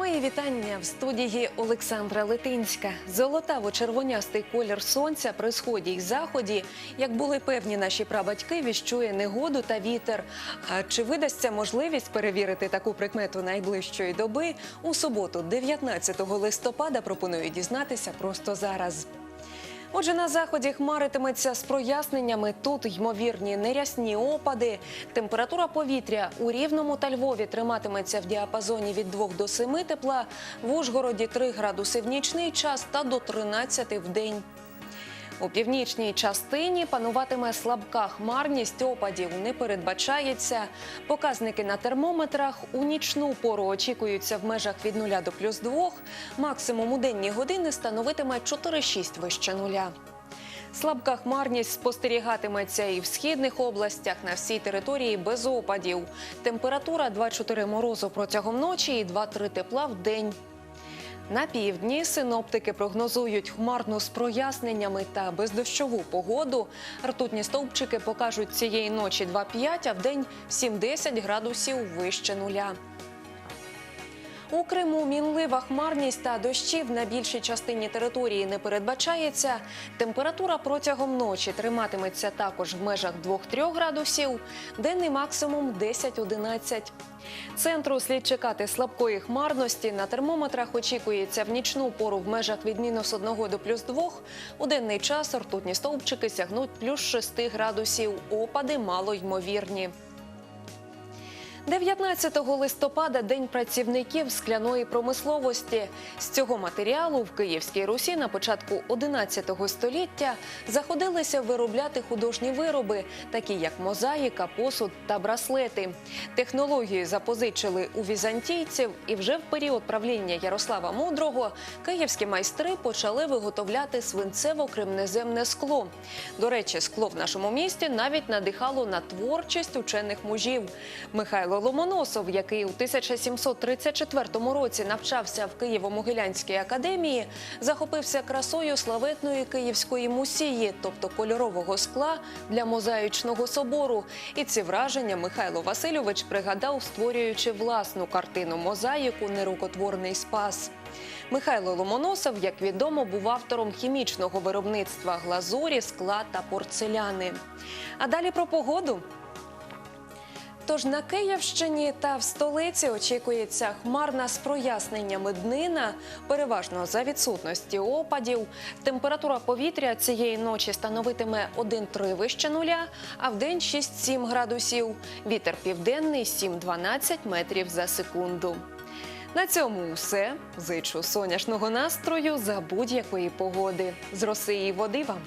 Мої вітання в студії Олександра Литинська. Золотаво-червонястий колір сонця при сході й заході, як були певні наші прабатьки, віщує негоду та вітер. А чи видасться можливість перевірити таку прикмету найближчої доби? У суботу, 19 листопада, пропоную дізнатися просто зараз. Отже, на заході хмаритиметься з проясненнями. Тут ймовірні нерясні опади. Температура повітря у Рівному та Львові триматиметься в діапазоні від 2 до 7 тепла, в Ужгороді 3 градуси в нічний час та до 13 в день. У північній частині пануватиме слабка хмарність опадів. Не передбачається. Показники на термометрах у нічну пору очікуються в межах від 0 до плюс 2. Максимум у денні години становитиме 4-6 вище нуля. Слабка хмарність спостерігатиметься і в східних областях на всій території без опадів. Температура 2-4 морозу протягом ночі і 2-3 тепла в день. На півдні синоптики прогнозують хмарну з проясненнями та бездощову погоду. Ртутні стовпчики покажуть цієї ночі 2-5, а в 7-10 градусів вище нуля. У Криму мінлива хмарність та дощів на більшій частині території не передбачається. Температура протягом ночі триматиметься також в межах 2-3 градусів, денний максимум 10-11. Центру слід чекати слабкої хмарності. На термометрах очікується в нічну пору в межах від мінус 1 до плюс 2. У денний час ртутні стовпчики сягнуть плюс 6 градусів. Опади малоймовірні. 19 листопада День працівників скляної промисловості. З цього матеріалу в Київській Русі на початку 11 століття заходилися виробляти художні вироби, такі як мозаїка, посуд та браслети. Технологію запозичили у візантійців, і вже в період правління Ярослава Мудрого київські майстри почали виготовляти свинцево-кремнеземне скло. До речі, скло в нашому місті навіть надихало на творчість учених мужів. Михайло Ломоносов, який у 1734 році навчався в Києво-Могилянській академії, захопився красою славетної київської мусії, тобто кольорового скла для мозаїчного собору. І ці враження Михайло Васильович пригадав, створюючи власну картину мозаїку Нерукотворний спас. Михайло Ломоносов, як відомо, був автором хімічного виробництва глазурі, скла та порцеляни. А далі про погоду. Тож на Київщині та в столиці очікується хмарна з проясненнями днина, переважно за відсутності опадів. Температура повітря цієї ночі становитиме 1-3 вище нуля, а в день 6-7 градусів. Вітер південний 7-12 метрів за секунду. На цьому все. Зичу сонячного настрою за будь-якої погоди. З роси і води вам.